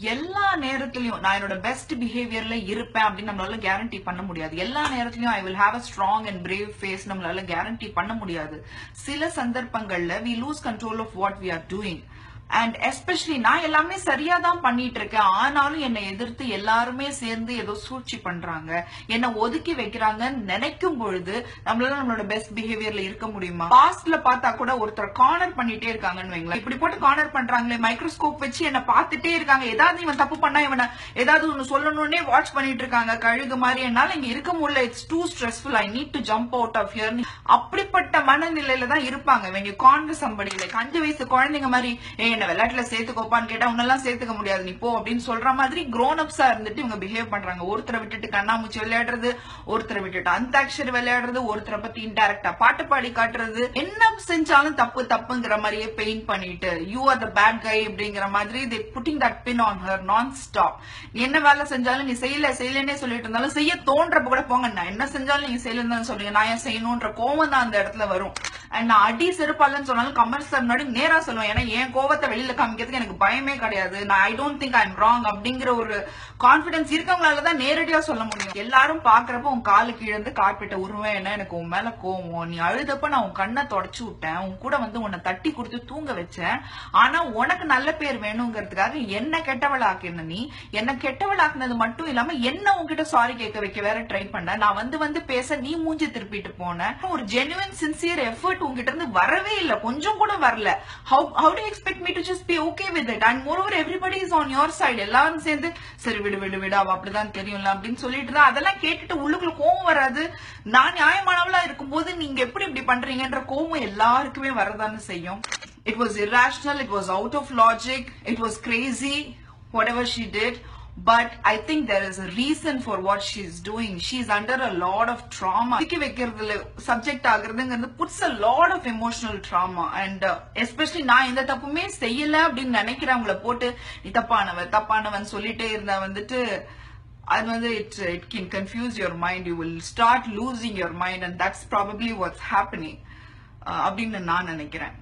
எல்லா நேரத்திலையும் நான் என்னோட பெஸ்ட் பிஹேவியர்ல இருப்பேன் அப்படின்னு நம்மளால கேரண்டி பண்ண முடியாது. எல்லா நேரத்திலையும் I will have a strong and brave face நம்மளால கேரண்டி பண்ண முடியாது. சில சந்தர்ப்பங்கள்ல we lose control of what we are doing and especially நான் எல்லாமே சரியா தான் பண்ணிட்டு இருக்கேன் ஆனாலும் என்னை எதிர்த்து எல்லாருமே சேர்ந்து ஏதோ சூழ்ச்சி பண்றாங்க. என்னை ஒதுக்கி வைக்கிறாங்கன்னு நினைக்கும் பொழுது நம்மளால நம்மளோட பெஸ்ட் பிஹேவியர்ல இருக்க முடியுமா? பாஸ்ட்ல பார்த்தா கூட ஒருத்தர் கார்னர் பண்ணிட்டே இருக்காங்கன்னு வைங்களேன். இப்படி போட்டு கார்னர் பண்றாங்களே மைக்ரோஸ்கோப் வச்சு என்ன பார்த்துட்டே இருக்காங்க. ஏதாவது இவன் தப்பு பண்ணா இவனை ஏதாவது ஒன்னு சொல்லணும்னே வாட்ச் பண்ணிட்டு இருக்காங்க. கழுகு மாதிரி என்னால இங்க இருக்க முடியல. It's too stressful I need to jump out of here அப்படிப்பட்ட மனநிலையில தான் இருப்பாங்க. இவங்க you corner இல்லை அஞ்சு வயசு குழந்தைங்க மாதிரி என்ன விளையாட்டுல சேர்த்துக்கோப்பான்னு கேட்டா உன்னெல்லாம் சேர்த்துக்க முடியாது. நீ போ அப்படின்னு சொல்ற மாதிரி க்ரோன் அப்ஸா இருந்துட்டு இவங்க பிஹேவ் பண்றாங்க. ஒருத்தரை விட்டுட்டு கண்ணாமூச்சி விளையாடுறது ஒருத்தரை விட்டுட்டு அந்தாக்ஷரி விளையாடுறது ஒருத்தரை பத்தி இன்டைரக்டா பாட்டு பாடி காட்டுறது. என்ன செஞ்சாலும் தப்பு தப்புங்கிற மாதிரியே பெயிண்ட் பண்ணிட்டு you are the bad guy அப்படிங்கிற மாதிரி the putting that pin on her நான் ஸ்டாப் நீ என்ன வேலை செஞ்சாலும் நீ செய்யல செய்யலன்னே சொல்லிட்டு இருந்தாலும் செய்ய தோன்றப்ப கூட போங்க. நான் என்ன செஞ்சாலும் நீங்க செய்யலன்னு சொல்றீங்க. நான் ஏன் செய்யணும்ன்ற கோவம் தான் அந்த இடத்துல வரும். அண்ட் நான் அடி செருப்பாலன்னு சொன்னாலும் கமெண்ட்ஸ் முன்னாடி நேரா சொல்லுவேன். ஏன்னா என் கோவத்தை வெளியில காமிக்கிறதுக்கு எனக்கு பயமே கிடையாது. நான் I don't think I'm wrong அப்படிங்கிற ஒரு கான்பிடன்ஸ் இருக்கவங்களால தான் நேரடியா சொல்ல முடியும். எல்லாரும் பாக்குறப்ப உன் காலு கீழ கார்பெட்டை உருவேன். என்ன எனக்கு உன் மேல கோவம்? நீ அழுதப்ப நான் உன் கண்ணை தொடச்சு விட்டேன். உன் கூட வந்து உன்னை தட்டி கொடுத்து தூங்க வச்சேன். ஆனா உனக்கு நல்ல பேர் வேணுங்கிறதுக்காக என்ன கெட்டவளாக்கின நீ. என்ன கெட்டவளாக்குனது மட்டும் இல்லாம என்ன உன்கிட்ட சாரி கேட்க வைக்க வேற ட்ரை பண்ண? நான் வந்து வந்து பேச நீ மூஞ்சி திருப்பிட்டு போன. ஒரு ஜெனுவன் சின்சியர் எஃபர்ட் உங்ககிட்ட இருந்து வரவே இல்ல. கொஞ்சம் கூட வரல. How how do expect me to just be okay with it and moreover everybody is on your side எல்லாரும் சேர்ந்து சரி விடு விடு விடு அவ அப்படிதான் தெரியும்ல அப்படின்னு சொல்லிட்டு தான் அதெல்லாம் கேட்டுட்டு உள்ளுக்குள்ள கோவம் வராது. நான் நியாயமானவளா இருக்கும்போது நீங்க எப்படி இப்படி பண்றீங்கன்ற கோவம் எல்லாருக்குமே வரதான்னு செய்யும். It was irrational it was out of logic it was crazy whatever she did. But i think there reason for what for is doing doing. Is under a lot of trauma சிக்கி வைக்கிறதுல subject ஆகுறதுங்கிறது puts a lot of emotional trauma and especially நான் எந்த தப்புமே செய்யல அப்படின்னு நினைக்கிறவங்கள போட்டு நீ தப்பானவன் தப்பானவன் சொல்லிட்டே இருந்தா வந்துட்டு அது வந்து it it can confuse your mind you will start losing your mind and that's probably what's happening அப்படின்னு நான் நினைக்கிறேன்.